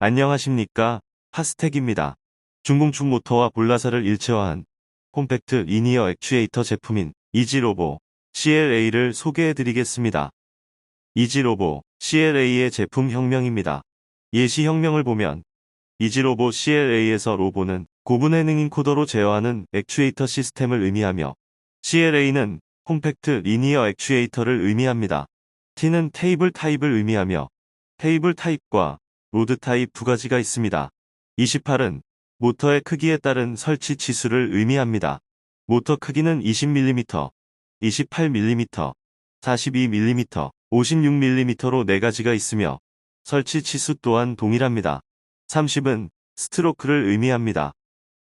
안녕하십니까 파스텍입니다. 중공축 모터와 볼라사를 일체화한 콤팩트 리니어 액추에이터 제품인 이지로보 CLA를 소개해드리겠습니다. 이지로보 CLA의 제품 혁명입니다. 예시 혁명을 보면 이지로보 CLA에서 로보는 고분해능 인코더로 제어하는 액추에이터 시스템을 의미하며 CLA는 콤팩트 리니어 액추에이터를 의미합니다. T는 테이블 타입을 의미하며 테이블 타입과 로드 타입 두 가지가 있습니다. 28은 모터의 크기에 따른 설치 치수를 의미합니다. 모터 크기는 20mm, 28mm, 42mm, 56mm로 4가지가 있으며 설치 치수 또한 동일합니다. 30은 스트로크를 의미합니다.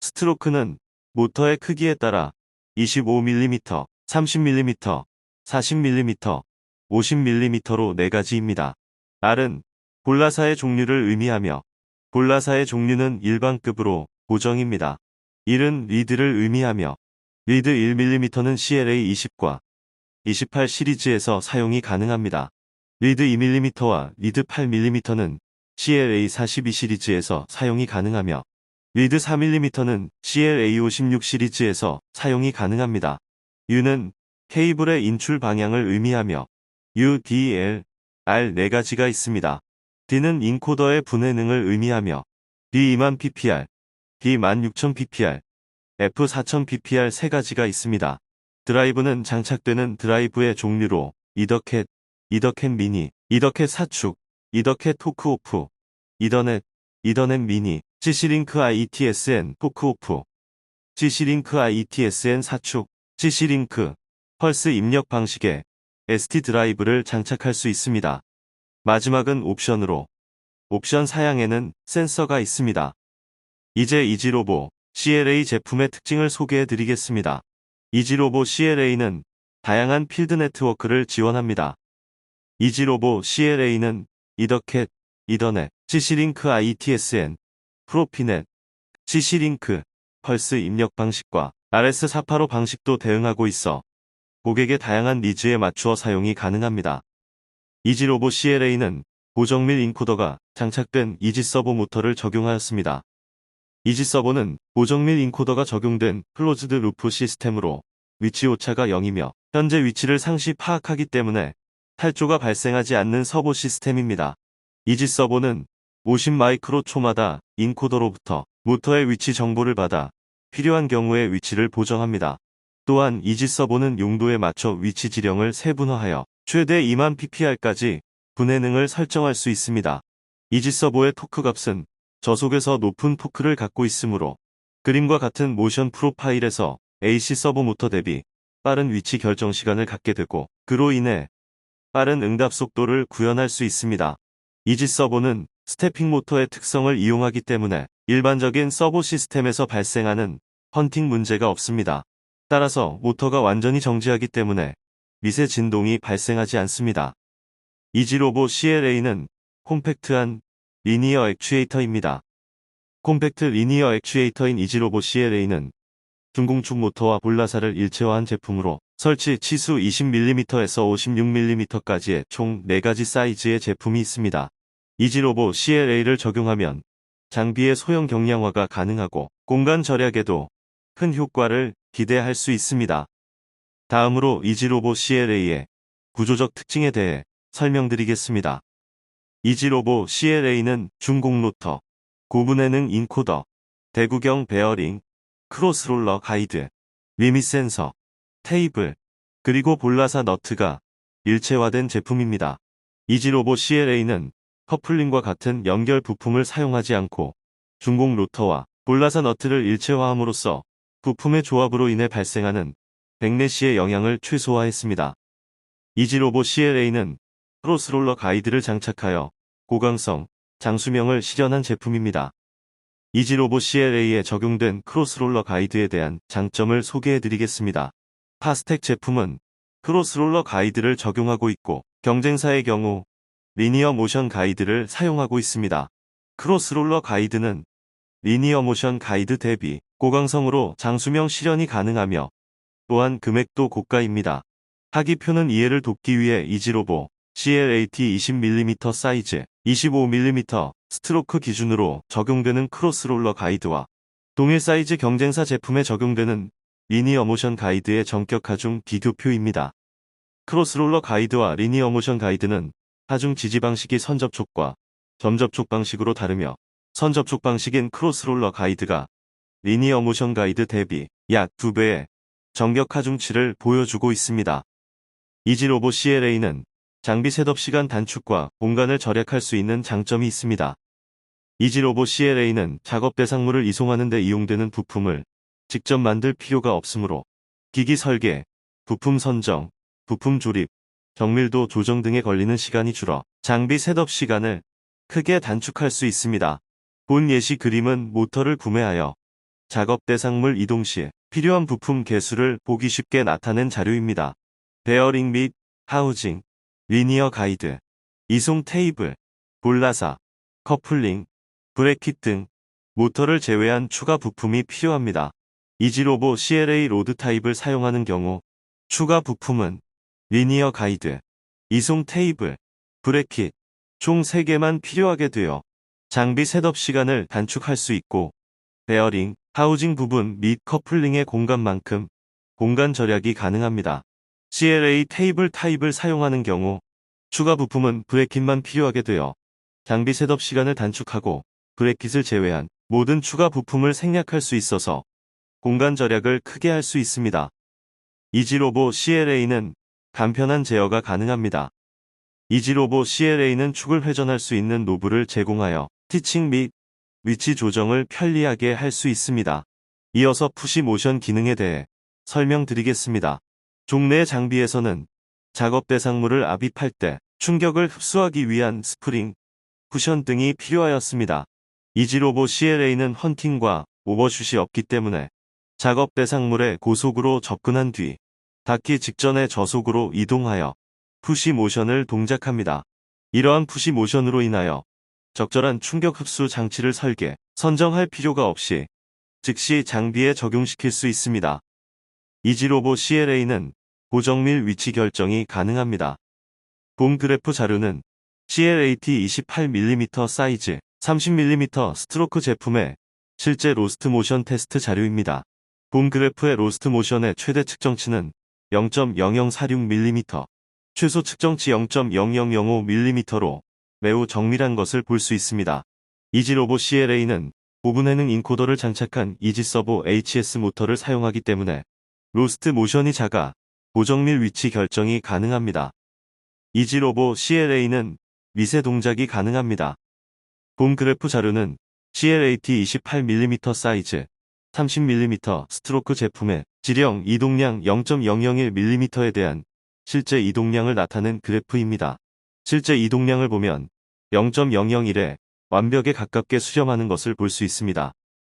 스트로크는 모터의 크기에 따라 25mm, 30mm, 40mm, 50mm로 4가지입니다. R은 볼라사의 종류를 의미하며 볼라사의 종류는 일반급으로 고정입니다. 1은 리드를 의미하며 리드 1mm는 CLA 20과 28 시리즈에서 사용이 가능합니다. 리드 2mm와 리드 8mm는 CLA 42 시리즈에서 사용이 가능하며 리드 4mm는 CLA 56 시리즈에서 사용이 가능합니다. U는 케이블의 인출 방향을 의미하며 U, D, L, R 4가지가 있습니다. D는 인코더의 분해능을 의미하며 B 2만 PPR, D 16000 PPR, F 4000 PPR 세 가지가 있습니다. 드라이브는 장착되는 드라이브의 종류로 이더캣, 이더캣 미니, 이더캣 사축, 이더캣 토크오프, 이더넷, 이더넷 미니, CC링크 IETSN 토크오프, CC링크 IETSN 사축, CC링크, 펄스 입력 방식에 ST 드라이브를 장착할 수 있습니다. 마지막은 옵션으로 옵션 사양에는 센서가 있습니다. 이제 이지로보 CLA 제품의 특징을 소개해 드리겠습니다. 이지로보 CLA는 다양한 필드 네트워크를 지원합니다. 이지로보 CLA는 이더캣, 이더넷, CC링크 ITSN, 프로피넷, CC링크, 펄스 입력 방식과 RS485 방식도 대응하고 있어 고객의 다양한 니즈에 맞추어 사용이 가능합니다. 이지로보 CLA는 고정밀 인코더가 장착된 이지 서버 모터를 적용하였습니다. 이지 서버는 고정밀 인코더가 적용된 클로즈드 루프 시스템으로 위치 오차가 0이며 현재 위치를 상시 파악하기 때문에 탈조가 발생하지 않는 서버 시스템입니다. 이지 서버는 50 마이크로 초마다 인코더로부터 모터의 위치 정보를 받아 필요한 경우에 위치를 보정합니다. 또한 이지 서버는 용도에 맞춰 위치 지령을 세분화하여 최대 2만 ppr까지 분해능을 설정할 수 있습니다. 이지서버의 토크 값은 저속에서 높은 토크를 갖고 있으므로 그림과 같은 모션 프로파일에서 AC 서버 모터 대비 빠른 위치 결정 시간을 갖게 되고 그로 인해 빠른 응답 속도를 구현할 수 있습니다. 이지 서버는 스태핑 모터의 특성을 이용하기 때문에 일반적인 서버 시스템에서 발생하는 헌팅 문제가 없습니다. 따라서 모터가 완전히 정지하기 때문에 미세 진동이 발생하지 않습니다. 이지로보 CLA는 콤팩트한 리니어 액추에이터입니다. 콤팩트 리니어 액추에이터인 이지로보 CLA는 중공축 모터와 볼라사를 일체화한 제품으로 설치 치수 20mm에서 56mm까지의 총 4가지 사이즈의 제품이 있습니다. 이지로보 CLA를 적용하면 장비의 소형 경량화가 가능하고 공간 절약에도 큰 효과를 기대할 수 있습니다. 다음으로 이지로보 CLA의 구조적 특징에 대해 설명드리겠습니다. 이지로보 CLA는 중공 로터, 고분해능 인코더, 대구경 베어링, 크로스롤러 가이드, 리밋 센서, 테이블, 그리고 볼라사 너트가 일체화된 제품입니다. 이지로보 CLA는 커플링과 같은 연결 부품을 사용하지 않고 중공 로터와 볼라사 너트를 일체화함으로써 부품의 조합으로 인해 발생하는 백내시의 영향을 최소화했습니다. 이지로보 CLA는 크로스롤러 가이드를 장착하여 고강성, 장수명을 실현한 제품입니다. 이지로보 CLA에 적용된 크로스롤러 가이드에 대한 장점을 소개해 드리겠습니다. 파스텍 제품은 크로스롤러 가이드를 적용하고 있고 경쟁사의 경우 리니어 모션 가이드를 사용하고 있습니다. 크로스롤러 가이드는 리니어 모션 가이드 대비 고강성으로 장수명 실현이 가능하며 또한 금액도 고가입니다. 하기표는 이해를 돕기 위해 이지로보 CLAT 20mm 사이즈, 25mm, 스트로크 기준으로 적용되는 크로스롤러 가이드와 동일 사이즈 경쟁사 제품에 적용되는 리니어 모션 가이드의 전격 하중 비교표입니다. 크로스롤러 가이드와 리니어 모션 가이드는 하중 지지 방식이 선접촉과 점접촉 방식으로 다르며 선접촉 방식인 크로스롤러 가이드가 리니어 모션 가이드 대비 약 2배의 정격 하중치를 보여주고 있습니다. 이지로보 CLA는 장비 셋업 시간 단축과 공간을 절약할 수 있는 장점이 있습니다. 이지로보 CLA는 작업 대상물을 이송하는 데 이용되는 부품을 직접 만들 필요가 없으므로 기기 설계, 부품 선정, 부품 조립, 정밀도 조정 등에 걸리는 시간이 줄어 장비 셋업 시간을 크게 단축할 수 있습니다. 본 예시 그림은 모터를 구매하여 작업 대상물 이동 시 필요한 부품 개수를 보기 쉽게 나타낸 자료입니다. 베어링 및 하우징, 리니어 가이드, 이송 테이블, 볼라사, 커플링, 브레킷 등 모터를 제외한 추가 부품이 필요합니다. 이지로보 CLA 로드 타입을 사용하는 경우 추가 부품은 리니어 가이드, 이송 테이블, 브레킷 총 3개만 필요하게 되어 장비 셋업 시간을 단축할 수 있고 베어링, 하우징 부분 및 커플링의 공간만큼 공간 절약이 가능합니다. CLA 테이블 타입을 사용하는 경우 추가 부품은 브레킷만 필요하게 되어 장비 셋업 시간을 단축하고 브레킷을 제외한 모든 추가 부품을 생략할 수 있어서 공간 절약을 크게 할 수 있습니다. 이지로보 CLA는 간편한 제어가 가능합니다. 이지로보 CLA는 축을 회전할 수 있는 노브를 제공하여 티칭 및 위치 조정을 편리하게 할 수 있습니다. 이어서 푸시 모션 기능에 대해 설명드리겠습니다. 종래 장비에서는 작업 대상물을 압입할 때 충격을 흡수하기 위한 스프링, 쿠션 등이 필요하였습니다. 이지로보 CLA는 헌팅과 오버슛이 없기 때문에 작업 대상물에 고속으로 접근한 뒤 닿기 직전에 저속으로 이동하여 푸시 모션을 동작합니다. 이러한 푸시 모션으로 인하여 적절한 충격 흡수 장치를 설계, 선정할 필요가 없이 즉시 장비에 적용시킬 수 있습니다. 이지로보 CLA는 고정밀 위치 결정이 가능합니다. 본 그래프 자료는 CLAT 28mm 사이즈 30mm 스트로크 제품의 실제 로스트 모션 테스트 자료입니다. 본 그래프의 로스트 모션의 최대 측정치는 0.0046mm, 최소 측정치 0.0005mm로 매우 정밀한 것을 볼 수 있습니다. 이지로보 CLA는 부분 해능 인코더를 장착한 이지 서보 HS 모터를 사용하기 때문에 로스트 모션이 작아 고정밀 위치 결정이 가능합니다. 이지로보 CLA는 미세 동작이 가능합니다. 본 그래프 자료는 CLAT 28mm 사이즈 30mm 스트로크 제품의 지령 이동량 0.001mm에 대한 실제 이동량을 나타낸 그래프입니다. 실제 이동량을 보면 0.001에 완벽에 가깝게 수렴하는 것을 볼 수 있습니다.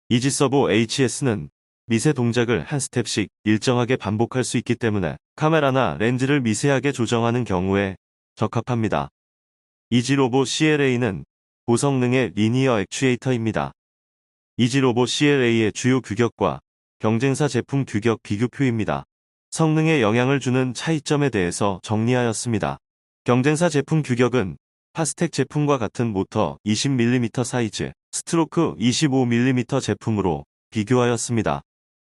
이지서보 HS는 미세 동작을 한 스텝씩 일정하게 반복할 수 있기 때문에 카메라나 렌즈를 미세하게 조정하는 경우에 적합합니다. 이지로보 CLA는 고성능의 리니어 액추에이터입니다. 이지로보 CLA의 주요 규격과 경쟁사 제품 규격 비교표입니다. 성능에 영향을 주는 차이점에 대해서 정리하였습니다. 경쟁사 제품 규격은 파스텍 제품과 같은 모터 20mm 사이즈, 스트로크 25mm 제품으로 비교하였습니다.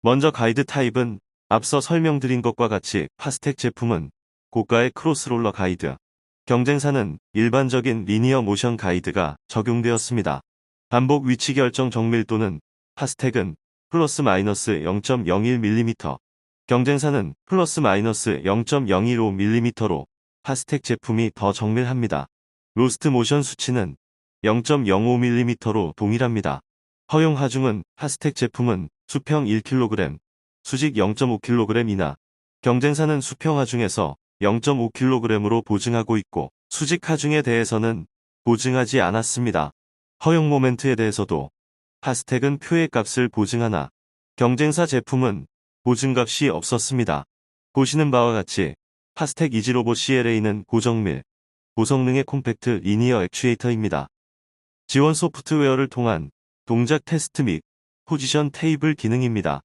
먼저 가이드 타입은 앞서 설명드린 것과 같이 파스텍 제품은 고가의 크로스롤러 가이드, 경쟁사는 일반적인 리니어 모션 가이드가 적용되었습니다. 반복 위치 결정 정밀도는 파스텍은 플러스 마이너스 0.01mm, 경쟁사는 플러스 마이너스 0.015mm로 파스텍 제품이 더 정밀합니다. 로스트 모션 수치는 0.05mm로 동일합니다. 허용 하중은 파스텍 제품은 수평 1kg, 수직 0.5kg 이나 경쟁사는 수평 하중에서 0.5kg으로 보증하고 있고 수직 하중에 대해서는 보증하지 않았습니다. 허용 모멘트에 대해서도 파스텍은 표의 값을 보증하나 경쟁사 제품은 보증값이 없었습니다. 보시는 바와 같이 파스텍 이지로보 CLA는 고정밀, 고성능의 콤팩트 리니어 액추에이터입니다. 지원 소프트웨어를 통한 동작 테스트 및 포지션 테이블 기능입니다.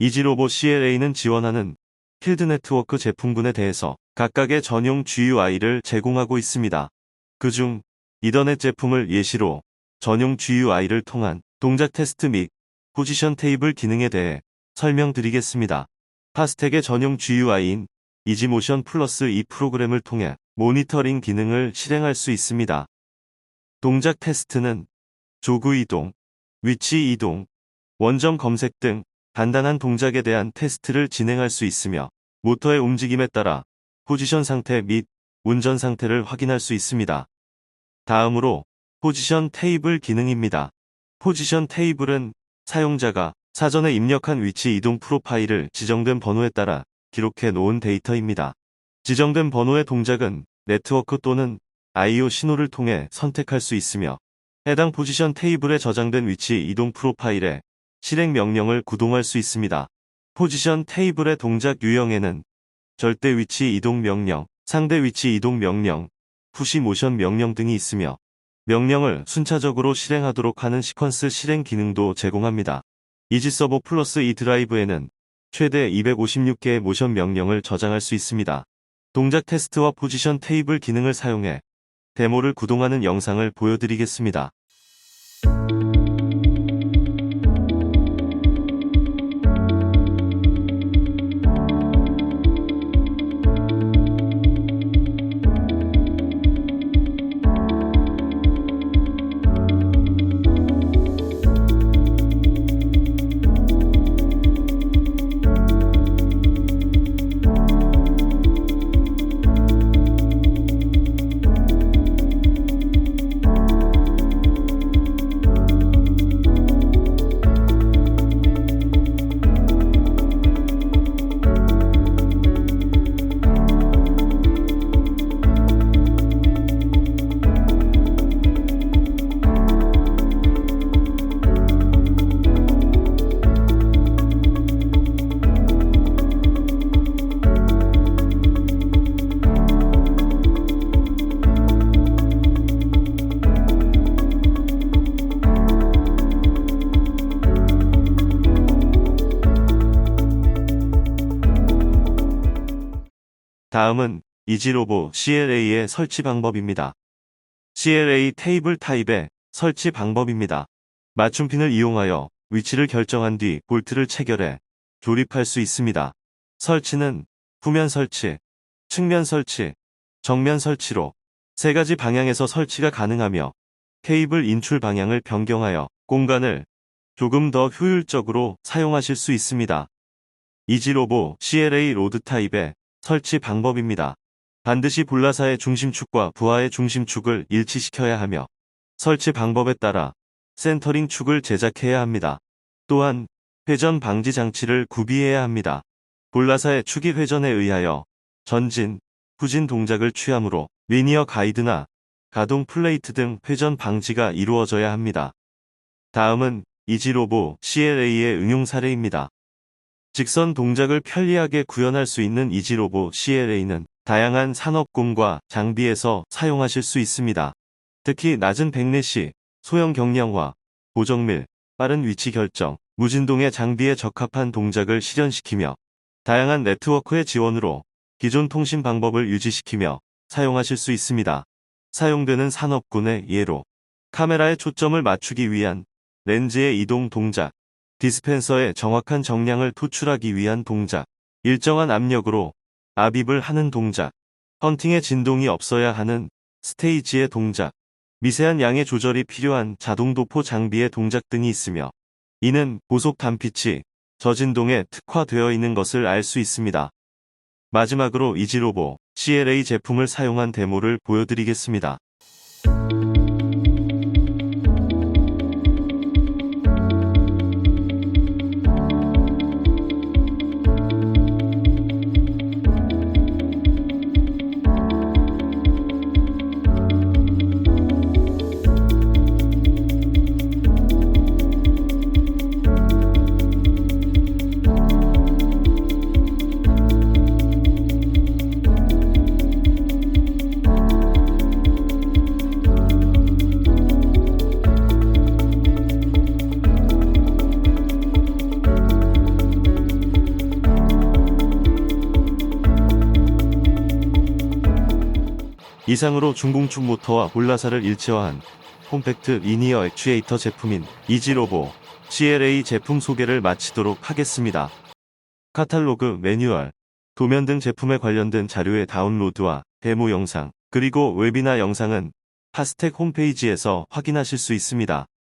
이지로보 CLA는 지원하는 필드 네트워크 제품군에 대해서 각각의 전용 GUI를 제공하고 있습니다. 그중 이더넷 제품을 예시로 전용 GUI를 통한 동작 테스트 및 포지션 테이블 기능에 대해 설명드리겠습니다. 파스텍의 전용 GUI인 이지모션 플러스 이 프로그램을 통해 모니터링 기능을 실행할 수 있습니다. 동작 테스트는 조그 이동, 위치 이동, 원점 검색 등 간단한 동작에 대한 테스트를 진행할 수 있으며 모터의 움직임에 따라 포지션 상태 및 운전 상태를 확인할 수 있습니다. 다음으로 포지션 테이블 기능입니다. 포지션 테이블은 사용자가 사전에 입력한 위치 이동 프로파일을 지정된 번호에 따라 기록해 놓은 데이터입니다. 지정된 번호의 동작은 네트워크 또는 I/O 신호를 통해 선택할 수 있으며 해당 포지션 테이블에 저장된 위치 이동 프로파일에 실행 명령을 구동할 수 있습니다. 포지션 테이블의 동작 유형에는 절대 위치 이동 명령, 상대 위치 이동 명령, 푸시 모션 명령 등이 있으며 명령을 순차적으로 실행하도록 하는 시퀀스 실행 기능도 제공합니다. 이지 서버 플러스 이 드라이브에는 최대 256개의 모션 명령을 저장할 수 있습니다. 동작 테스트와 포지션 테이블 기능을 사용해 데모를 구동하는 영상을 보여드리겠습니다. 다음은 이지로보 CLA의 설치 방법입니다. CLA 테이블 타입의 설치 방법입니다. 맞춤핀을 이용하여 위치를 결정한 뒤 볼트를 체결해 조립할 수 있습니다. 설치는 후면 설치, 측면 설치, 정면 설치로 세 가지 방향에서 설치가 가능하며 케이블 인출 방향을 변경하여 공간을 조금 더 효율적으로 사용하실 수 있습니다. 이지로보 CLA 로드 타입의 설치 방법입니다. 반드시 볼라사의 중심축과 부하의 중심축을 일치시켜야 하며 설치 방법에 따라 센터링 축을 제작해야 합니다. 또한 회전 방지 장치를 구비해야 합니다. 볼라사의 축이 회전에 의하여 전진, 후진 동작을 취하므로 리니어 가이드나 가동 플레이트 등 회전 방지가 이루어져야 합니다. 다음은 이지로보 CLA의 응용 사례입니다. 직선 동작을 편리하게 구현할 수 있는 이지로보 CLA는 다양한 산업공과 장비에서 사용하실 수 있습니다. 특히 낮은 백내시, 소형 경량화, 고정밀, 빠른 위치 결정, 무진동의 장비에 적합한 동작을 실현시키며 다양한 네트워크의 지원으로 기존 통신 방법을 유지시키며 사용하실 수 있습니다. 사용되는 산업군의 예로 카메라에 초점을 맞추기 위한 렌즈의 이동 동작, 디스펜서의 정확한 정량을 도출하기 위한 동작, 일정한 압력으로 압입을 하는 동작, 헌팅에 진동이 없어야 하는 스테이지의 동작, 미세한 양의 조절이 필요한 자동 도포 장비의 동작 등이 있으며 이는 고속 단피치, 저진동에 특화되어 있는 것을 알 수 있습니다. 마지막으로 이지로보 CLA 제품을 사용한 데모를 보여드리겠습니다. 이상으로 중공축 모터와 볼라사를 일체화한 콤팩트 리니어 액추에이터 제품인 이지로보 CLA 제품 소개를 마치도록 하겠습니다. 카탈로그, 매뉴얼, 도면 등 제품에 관련된 자료의 다운로드와 데모 영상, 그리고 웹이나 영상은 파스텍 홈페이지에서 확인하실 수 있습니다.